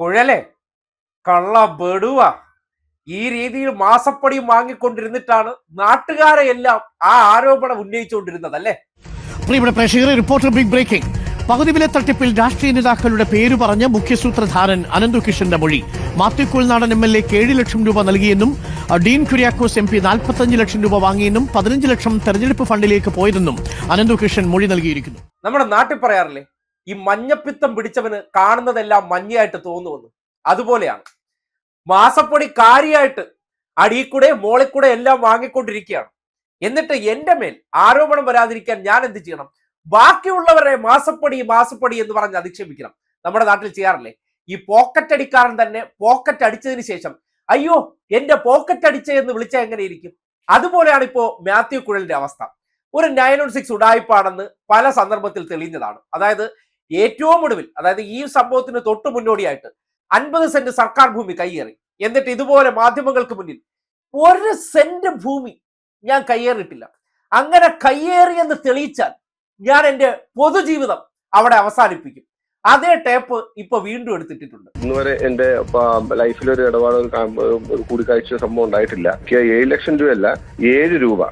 കുഴലെ കള്ള ബെടുവ. ഈ രീതിയിൽ മാസപ്പടിയും വാങ്ങിക്കൊണ്ടിരുന്നിട്ടാണ് നാട്ടുകാരെ എല്ലാം ആ ആരോപണം ഉന്നയിച്ചുകൊണ്ടിരുന്നത് അല്ലേ പ്രിയപ്പെട്ട പ്രേക്ഷകരെ റിപ്പോർട്ടർ ബിഗ് ബ്രേക്കിംഗ് പകുതി വില തട്ടിപ്പിൽ രാഷ്ട്രീയ നേതാക്കളുടെ പേര് പറഞ്ഞ മുഖ്യസൂത്രധാരൻ അനന്തു കിഷന്റെ മൊഴി. മാത്യു കുൽനാടൻ എം എൽ എക്ക് ഏഴ് ലക്ഷം രൂപ നൽകിയെന്നും ഡീൻ കുര്യാക്കോസ് എം പി നാൽപ്പത്തഞ്ച് ലക്ഷം രൂപ വാങ്ങിയെന്നും പതിനഞ്ച് ലക്ഷം തെരഞ്ഞെടുപ്പ് ഫണ്ടിലേക്ക് പോയതെന്നും അനന്തുകിഷൻ മൊഴി നൽകിയിരിക്കുന്നു. നമ്മുടെ നാട്ടിൽ പറയാറില്ലേ? ഈ മഞ്ഞപ്പിത്തം പിടിച്ചവന് കാണുന്നതെല്ലാം മഞ്ഞയായിട്ട് തോന്നുമെന്ന് അതുപോലെയാണ്. മാസപ്പൊടി കാര്യമായിട്ട് അടിയിക്കൂടെ മോളിക്കൂടെ എല്ലാം വാങ്ങിക്കൊണ്ടിരിക്കുകയാണ്. എന്നിട്ട് എന്റെ മേൽ ആരോപണം വരാതിരിക്കാൻ ഞാൻ എന്ത് ചെയ്യണം? ബാക്കിയുള്ളവരെ മാസപ്പൊടി മാസപ്പൊടി എന്ന് പറഞ്ഞ് അധിക്ഷേപിക്കണം. നമ്മുടെ നാട്ടിൽ ചെയ്യാറില്ലേ? ഈ പോക്കറ്റ് അടിക്കാരൻ തന്നെ പോക്കറ്റ് അടിച്ചതിന് ശേഷം അയ്യോ എന്റെ പോക്കറ്റ് അടിച്ചേ എന്ന് വിളിച്ചാൽ എങ്ങനെ ഇരിക്കും? അതുപോലെയാണ് ഇപ്പോ മാത്യു കുഴലിന്റെ അവസ്ഥ. ഒരു നയൻ വൺ സിക്സ് ഉടായ്പാണെന്ന് പല സന്ദർഭത്തിൽ തെളിഞ്ഞതാണ്. അതായത് ഏറ്റവും ഒടുവിൽ അതായത് ഈ സംഭവത്തിന് തൊട്ടു മുന്നോടിയായിട്ട് അൻപത് സെന്റ് സർക്കാർ ഭൂമി കയ്യേറി. എന്നിട്ട് ഇതുപോലെ മാധ്യമങ്ങൾക്ക് മുന്നിൽ ഒരു സെന്റ് ഭൂമി ഞാൻ കയ്യേറിയിട്ടില്ല. അങ്ങനെ കയ്യേറിയെന്ന് തെളിയിച്ചാൽ ഞാൻ എന്റെ പൊതുജീവിതം അവിടെ അവസാനിപ്പിക്കും. അതേ ടേപ്പ് ഇപ്പൊ വീണ്ടും എടുത്തിട്ടിട്ടുണ്ട്. ഇന്ന് വരെ എന്റെ ലൈഫിൽ ഒരു ഇടപാട് ഒരു കൂടിക്കാഴ്ച സംഭവം ഉണ്ടായിട്ടില്ല. ഏഴ് ലക്ഷം രൂപയല്ല ഏഴ് രൂപ.